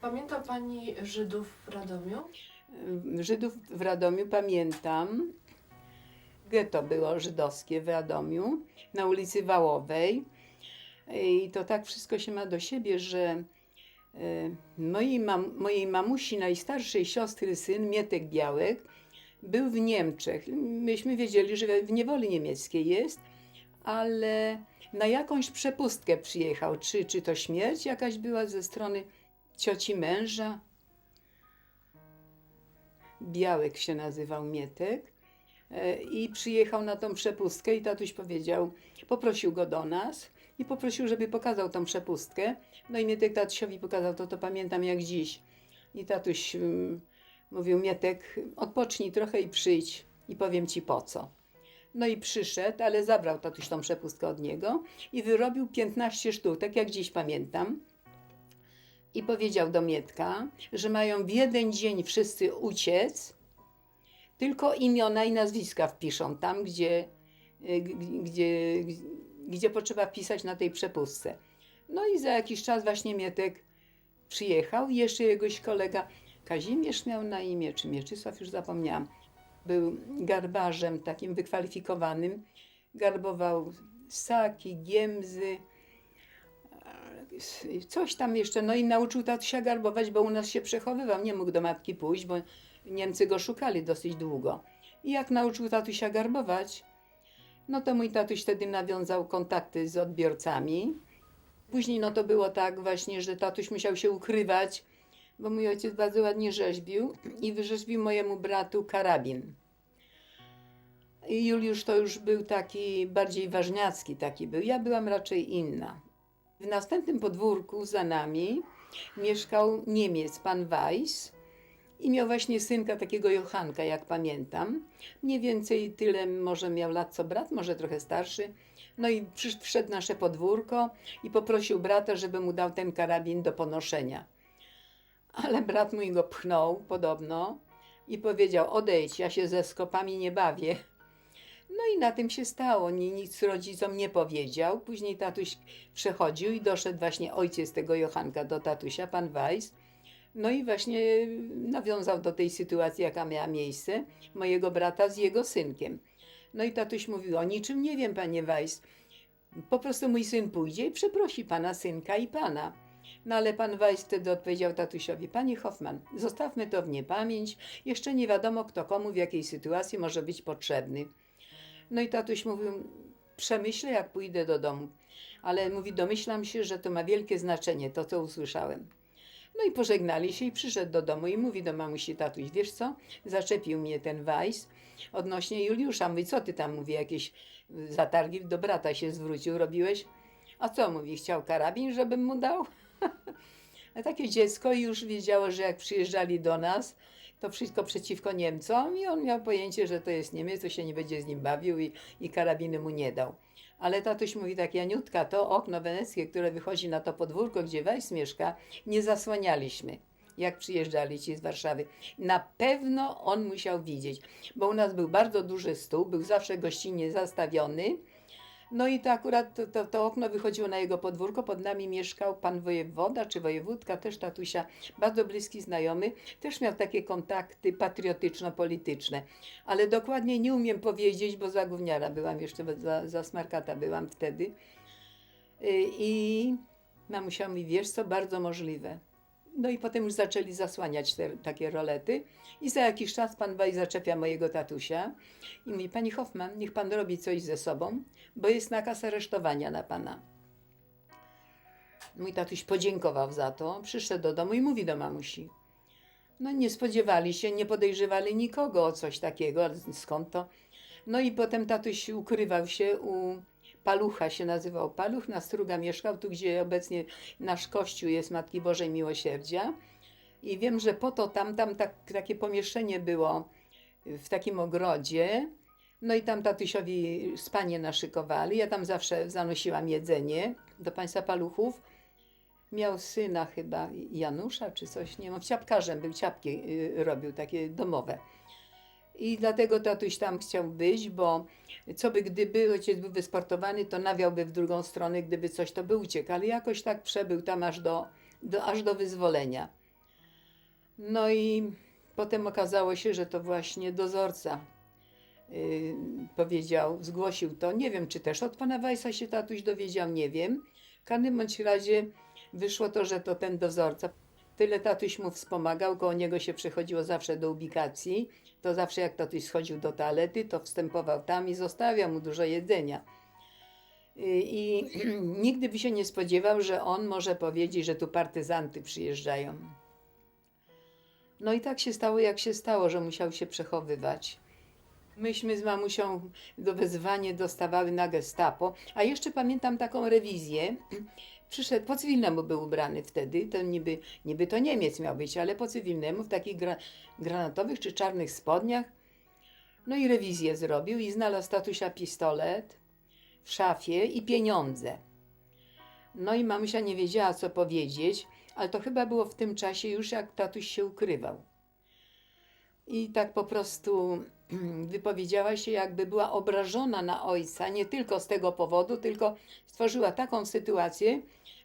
Pamięta Pani Żydów w Radomiu? Żydów w Radomiu pamiętam. Getto było żydowskie w Radomiu, na ulicy Wałowej. I to tak wszystko się ma do siebie, że mojej, mam, mojej mamusi, najstarszej siostry syn, Mietek Białek, był w Niemczech. Myśmy wiedzieli, że w niewoli niemieckiej jest, ale na jakąś przepustkę przyjechał. Czy, czy to śmierć jakaś była ze strony cioci męża? Białek się nazywał Mietek. E, I przyjechał na tą przepustkę i tatuś powiedział, poprosił go do nas i poprosił, żeby pokazał tą przepustkę. No i Mietek tatusiowi pokazał, to to pamiętam jak dziś. I tatuś mm, mówił, Mietek, odpocznij trochę i przyjdź i powiem ci po co. No i przyszedł, ale zabrał tatuś tą przepustkę od niego i wyrobił 15 sztuk, tak jak dziś pamiętam. I powiedział do Mietka, że mają w jeden dzień wszyscy uciec, tylko imiona i nazwiska wpiszą tam, gdzie, y, gdzie, gdzie potrzeba wpisać na tej przepustce. No i za jakiś czas właśnie Mietek przyjechał jeszcze jegoś kolega Kazimierz miał na imię, czy Mieczysław, już zapomniałam. Był garbarzem takim wykwalifikowanym. Garbował ssaki, giemzy, coś tam jeszcze. No i nauczył tatusia garbować, bo u nas się przechowywał. Nie mógł do matki pójść, bo Niemcy go szukali dosyć długo. I jak nauczył tatusia garbować, no to mój tatuś wtedy nawiązał kontakty z odbiorcami. Później no to było tak właśnie, że tatuś musiał się ukrywać, bo mój ojciec bardzo ładnie rzeźbił i wyrzeźbił mojemu bratu karabin. I Juliusz to już był taki bardziej ważniacki taki był. Ja byłam raczej inna. W następnym podwórku za nami mieszkał Niemiec, pan Weiss. I miał właśnie synka takiego Johanka, jak pamiętam. Mniej więcej tyle może miał lat co brat, może trochę starszy. No i przysz- wszedł nasze podwórko i poprosił brata, żeby mu dał ten karabin do ponoszenia. Ale brat mój go pchnął podobno i powiedział: Odejdź, ja się ze skopami nie bawię. No i na tym się stało. Ni- Nic rodzicom nie powiedział. Później tatuś przechodził i doszedł właśnie ojciec tego Johanka do tatusia, pan Weiss. No i właśnie nawiązał do tej sytuacji, jaka miała miejsce, mojego brata z jego synkiem. No i tatuś mówił, o niczym nie wiem, panie Weiss. Po prostu mój syn pójdzie i przeprosi pana synka i pana. No ale pan Weiss wtedy odpowiedział tatusiowi, panie Hoffman, zostawmy to w niepamięć, jeszcze nie wiadomo kto komu w jakiej sytuacji może być potrzebny. No i tatuś mówił, przemyślę jak pójdę do domu. Ale mówi, domyślam się, że to ma wielkie znaczenie, to co usłyszałem. No i pożegnali się i przyszedł do domu i mówi do mamusi tatuś, wiesz co, zaczepił mnie ten Weiss odnośnie Juliusza. Mówi, co ty tam, mówi, jakieś zatargi do brata się zwrócił, robiłeś? A co, mówi, chciał karabin, żebym mu dał? A takie dziecko już wiedziało, że jak przyjeżdżali do nas, to wszystko przeciwko Niemcom i on miał pojęcie, że to jest Niemiec, to się nie będzie z nim bawił i, i karabiny mu nie dał. Ale tatuś mówi tak, Janiutka, to okno weneckie, które wychodzi na to podwórko, gdzie Weiss mieszka, nie zasłanialiśmy, jak przyjeżdżali ci z Warszawy. Na pewno on musiał widzieć, bo u nas był bardzo duży stół, był zawsze gościnnie zastawiony. No i to akurat to, to, okno wychodziło na jego podwórko. Pod nami mieszkał pan wojewoda czy wojewódka, też tatusia, bardzo bliski znajomy. Też miał takie kontakty patriotyczno-polityczne. Ale dokładnie nie umiem powiedzieć, bo za gówniara byłam jeszcze, za, za smarkata byłam wtedy. Y, I mamusia mówi, wiesz co, bardzo możliwe. No i potem już zaczęli zasłaniać te takie rolety. I za jakiś czas pan Waj zaczepia mojego tatusia i mówi, pani Hoffman, niech pan robi coś ze sobą, bo jest nakaz aresztowania na pana. Mój tatuś podziękował za to, przyszedł do domu i mówi do mamusi. No nie spodziewali się, nie podejrzewali nikogo o coś takiego, skąd to? No i potem tatuś ukrywał się u Palucha, się nazywał Paluch, na Struga mieszkał, tu gdzie obecnie nasz kościół jest Matki Bożej Miłosierdzia. I wiem, że po to tam, tam tak, takie pomieszczenie było w takim ogrodzie. No i tam tatusiowi spanie naszykowali. Ja tam zawsze zanosiłam jedzenie do państwa paluchów. Miał syna chyba Janusza czy coś, nie wiem, ciapkarzem był, ciapki y, robił takie domowe. I dlatego tatuś tam chciał być, bo co by gdyby ojciec był wysportowany, to nawiałby w drugą stronę, gdyby coś to by uciekł, ale jakoś tak przebył tam aż do, do, aż do wyzwolenia. No i potem okazało się, że to właśnie dozorca y, powiedział, zgłosił to. Nie wiem, czy też od pana Wajsa się tatuś dowiedział, nie wiem. W każdym bądź razie wyszło to, że to ten dozorca. Tyle tatuś mu wspomagał, koło niego się przychodziło zawsze do ubikacji. To zawsze jak tatuś schodził do toalety, to wstępował tam i zostawiał mu dużo jedzenia. Y, I nigdy by się nie spodziewał, że on może powiedzieć, że tu partyzanty przyjeżdżają. No i tak się stało, jak się stało, że musiał się przechowywać. Myśmy z mamusią do wezwanie dostawały na gestapo, a jeszcze pamiętam taką rewizję. Przyszedł, po cywilnemu był ubrany wtedy, to niby, niby to Niemiec miał być, ale po cywilnemu w takich gra, granatowych czy czarnych spodniach. No i rewizję zrobił i znalazł tatusia pistolet w szafie i pieniądze. No i mamusia nie wiedziała, co powiedzieć, ale to chyba było w tym czasie już, jak tatuś się ukrywał. I tak po prostu wypowiedziała się, jakby była obrażona na ojca, nie tylko z tego powodu, tylko stworzyła taką sytuację,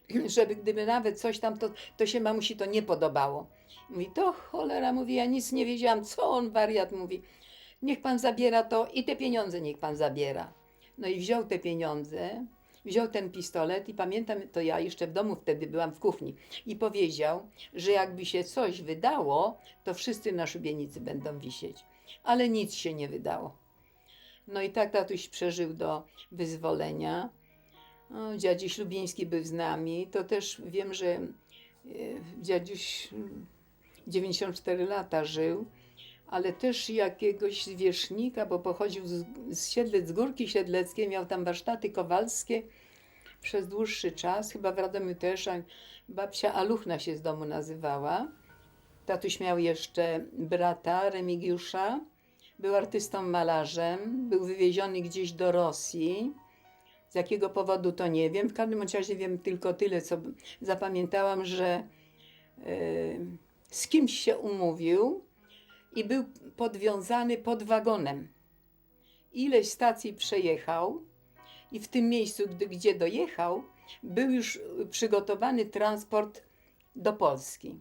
żeby gdyby nawet coś tam, to, to się mamusi to nie podobało. Mówi, to cholera, mówi, ja nic nie wiedziałam, co on wariat mówi. Niech pan zabiera to i te pieniądze niech pan zabiera. No i wziął te pieniądze, wziął ten pistolet i pamiętam, to ja jeszcze w domu wtedy byłam w kuchni i powiedział, że jakby się coś wydało, to wszyscy na szubienicy będą wisieć. Ale nic się nie wydało. No i tak tatuś przeżył do wyzwolenia. O, dziadziuś Lubiński był z nami. To też wiem, że e, dziadziuś mm, 94 lata żył, ale też jakiegoś zwierzchnika, bo pochodził z, z Siedlec, z Górki Siedleckiej, miał tam warsztaty kowalskie przez dłuższy czas, chyba w Radomiu też, babcia Aluchna się z domu nazywała. Tatuś miał jeszcze brata Remigiusza, był artystą malarzem, był wywieziony gdzieś do Rosji. Z jakiego powodu to nie wiem. W każdym razie wiem tylko tyle, co zapamiętałam, że e, z kimś się umówił i był podwiązany pod wagonem. Ileś stacji przejechał i w tym miejscu, gdzie dojechał, był już przygotowany transport do Polski.